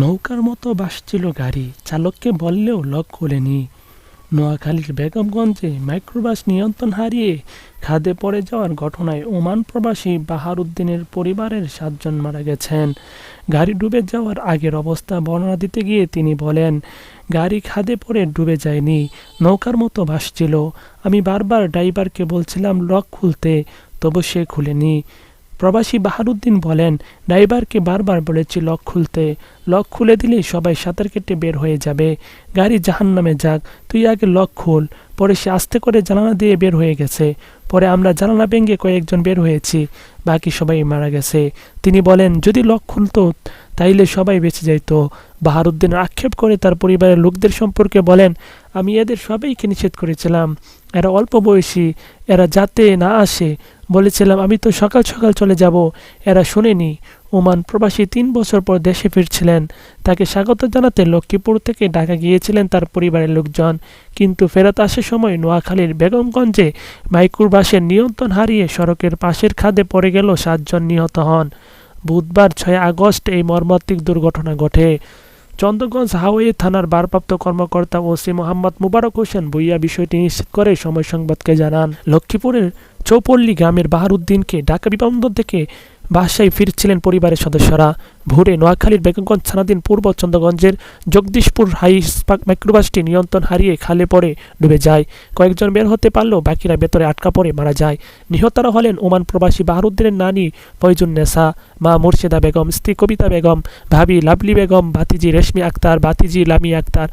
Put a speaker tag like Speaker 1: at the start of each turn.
Speaker 1: নৌকার মতো ভাসছিল গাড়ি। চালককে বললেও লক খোলেনি। নোয়াখালীর বেগমগঞ্জে মাইক্রোবাস নিয়ন্ত্রণ হারিয়ে খাদে পড়ে যাওয়ার ঘটনায় ওমান প্রবাসী বাহারুদ্দিনের পরিবারের সাতজন মারা গেছেন। গাড়ি ডুবে যাওয়ার আগের অবস্থা বর্ণনা দিতে গিয়ে তিনি বলেন, গাড়ি খাদে পড়ে ডুবে যায়নি, নৌকার মতো ভাসছিল আমি বারবার ড্রাইভারকে বলছিলাম, লক খুলতে, তবু সে খুলেনি। প্রবাসী বাহারুদ্দিন বলেন, ড্রাইভারকে বারবার বলেছি লক খুলতে। লক খুলে দিলেই সবাই সাঁতার কেটে বের হয়ে যাবে। গাড়ি জাহান্নামে যাক, তুই আগে লক খুল। পরে সে আস্তে করে জানালা দিয়ে বের হয়ে গেছে। পরে আমরা জানালা ভেঙে কয়েকজন বের হয়েছি, বাকি সবাই মারা গেছে। তিনি বলেন, যদি লক খুলতো, তাইলে সবাই বেঁচে যাইত। বাহারুদ্দিন আক্ষেপ করে তার পরিবারের লোকদের সম্পর্কে বলেন, আমি এদের সবাইকে নিষেধ করেছিলাম। এরা অল্প বয়সী, এরা যাতে না আসে বলেছিলাম, আমি তো সকাল সকাল চলে যাব। এরা শোনেনি। ওমান প্রবাসী তিন বছর পর দেশে ফিরছিলেন। তাকে স্বাগত জানাতে লক্ষ্মীপুর থেকে ঢাকা গিয়েছিলেন তার পরিবারের লোকজন। কিন্তু ফেরত আসার সময় নোয়াখালীর বেগমগঞ্জে মাইক্রোর বাসের নিয়ন্ত্রণ হারিয়ে সড়কের পাশের খাদে পড়ে গেল সাতজন নিহত হন। বুধবার ছয় আগস্ট এই মর্মান্তিক দুর্ঘটনা ঘটে। চন্দ্রগঞ্জ হাওয়ে থানার ভারপ্রাপ্ত কর্মকর্তা ওসি মোহাম্মদ মুবারক হোসেন ভুইয়া বিষয়টি নিশ্চিত করে সময় সংবাদকে জানান। লক্ষ্মীপুরের চৌপল্লী গ্রামের বাহারুদ্দিনকে ঢাকা বিমানবন্দর থেকে বাসায় ফিরছিলেন পরিবারের সদস্যরা। ভোরে নোয়াখালীর বেগমগঞ্জ থানাধীন পূর্ব চন্দ্রগঞ্জের জগদীশপুর হাই মাইক্রোবাসটি নিয়ন্ত্রণ হারিয়ে খালে পড়ে ডুবে যায়। কয়েকজন বের হতে পারলেও বাকিরা ভেতরে আটকা পড়ে মারা যায়। নিহতরা হলেন ওমান প্রবাসী বাহারুদ্দিনের নানি ফয়জুন নেসা, মা মুর্শিদা বেগম, স্ত্রী কবিতা বেগম, ভাবি লাভলি বেগম, ভাতিজি রেশমি আক্তার, ভাতিজি লামি আক্তার।